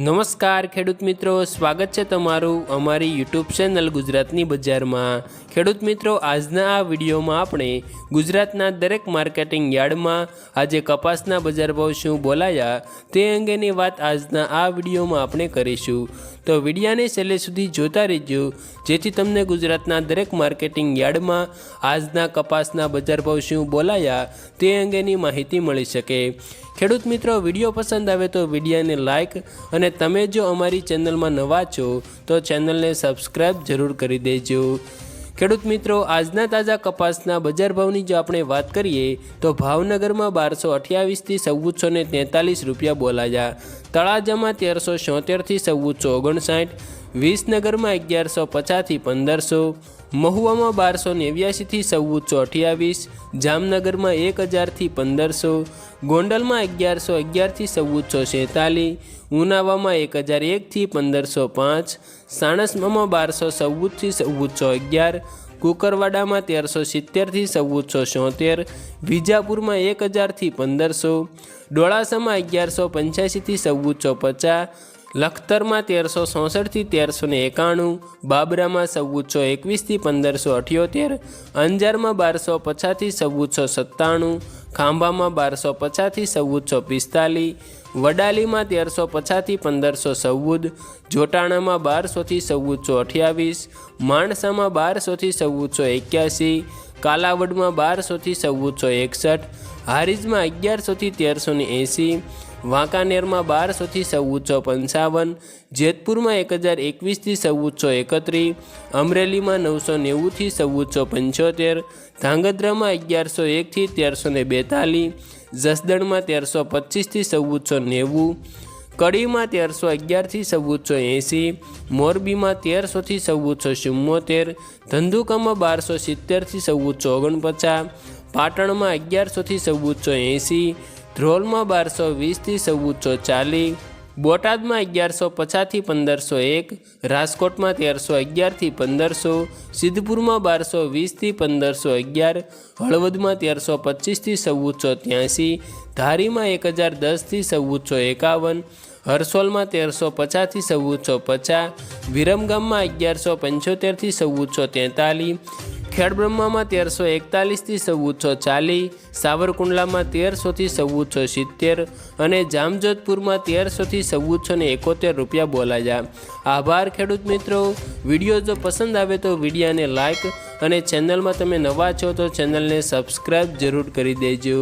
નમસ્કાર ખેડૂત મિત્રો, સ્વાગત છે તમારું અમારી યુટ્યુબ ચેનલ ગુજરાતની બજારમાં. ખેડૂત મિત્રો, આજના આ વિડીયોમાં આપણે ગુજરાતના દરેક માર્કેટિંગ યાર્ડમાં આજે કપાસના બજાર ભાવ શું બોલાયા તે અંગેની વાત આજના આ વિડીયોમાં આપણે કરીશું. તો વિડીયાને છેલ્લે સુધી જોતા રહેજો, જેથી તમને ગુજરાતના દરેક માર્કેટિંગ યાર્ડમાં આજના કપાસના બજાર ભાવ શું બોલાયા તે અંગેની માહિતી મળી શકે. ખેડૂત મિત્રો, વીડિયો પસંદ આવે તો વિડીયોને લાઇક અને તમે જો અમારી ચેનલમાં નવા છો, તો ચેનલને સબસ્ક્રાઇબ જરૂર કરી દેજો. ખેડૂત મિત્રો, આજના તાજા કપાસના બજાર ભાવની જો આપણે વાત કરીએ, તો ભાવનગરમાં બારસો અઠ્યાવીસથી ચૌદસો ને તેતાલીસ રૂપિયા બોલાયા. તળાજામાં તેરસો છોતેરથી ચૌદસો ઓગણસાઠ વિસનગરમાં અગિયારસો પચાસથી પંદરસો, મહુવામાં બારસો નેવ્યાસીથી ચૌદસો અઠ્યાવીસ, જામનગરમાં એક હજારથી પંદરસો, ગોંડલમાં અગિયારસો અગિયારથી ચૌદસો છેતાલીસ, ઉનાવામાં એક હજાર એકથી પંદરસો પાંચ સાણસમામાં બારસો ચૌદથી ચૌદસો અગિયાર, કુકરવાડામાં તેરસો સિત્તેરથી ચૌદસો છોતેર, વિજાપુરમાં એક હજારથી પંદરસો, ડોળાસામાં અગિયારસો પંચ્યાસીથી ચૌદસો પચાસ લખતરમાં તેરસો ચોસઠથી તેરસો ને એકાણું, બાબરામાં ચૌદસો એકવીસથી પંદરસો અઠ્યોતેર, અંજારમાં બારસો પચાસથી ચૌદસો સત્તાણું, ખાંભામાં બારસો પચાસથી ચૌદસો પિસ્તાલીસ, વડાલીમાં તેરસો પચાસથી પંદરસો ચૌદ, જોટાણામાં બારસોથી ચૌદસો અઠ્યાવીસ, માણસામાં બારસોથી ચૌદસો એક્યાસી, કાલાવડમાં બારસોથી ચૌદસો એકસઠ, હારીજમાં અગિયારસોથી તેરસો ને એંસી વાંકાનેરમાં બારસોથી ચૌદસો પંચાવન, જેતપુરમાં એક હજાર એકવીસથી ચૌદસો એકત્રીસ અમરેલીમાં નવસો નેવુંથી ચૌદસો પંચોતેર, ધાંગધ્રામાં અગિયારસો એકથી તેરસો ને બેતાલીસ, જસદણમાં તેરસો પચીસથી ચૌદસો નેવું, કડીમાં તેરસો અગિયારથી ચૌદસો એંસી, મોરબીમાં તેરસોથી ચૌદસો ચુમ્મોતેર, ધંધુકામાં બારસો સિત્તેરથી ચૌદસો ઓગણપચાસ, પાટણમાં અગિયારસોથી ચૌદસો એંસી ધ્રોલમાં બારસો વીસથી ચૌદસો ચાલીસ, બોટાદમાં અગિયારસો પચાસથી પંદરસો એક, રાજકોટમાં તેરસો અગિયારથી પંદરસો, સિદ્ધપુરમાં બારસો વીસથી પંદરસો અગિયાર, હળવદમાં તેરસો પચીસથી ચૌદસો ત્યાંસી, ધારીમાં એક હજાર દસથી ચૌદસો એકાવન, હરસોલમાં તેરસો પચાસથી ચૌદસો પચાસ, વિરમગામમાં અગિયારસો પંચોતેરથી ચૌદસો તેતાલીસ ખેડબ્રહ્મામાં તેરસો એકતાલીસથી ચૌદસો ચાલીસ, સાવરકુંડલામાં તેરસોથી ચૌદસો સિત્તેર અને જામજોધપુરમાં તેરસોથી ચૌદસો ને એકોતેર રૂપિયા બોલાયા. આભાર ખેડૂત મિત્રો. વીડિયો જો પસંદ આવે તો વિડીયાને લાઇક અને ચેનલમાં તમે નવા છો તો ચેનલને સબસ્ક્રાઈબ જરૂર કરી દેજો.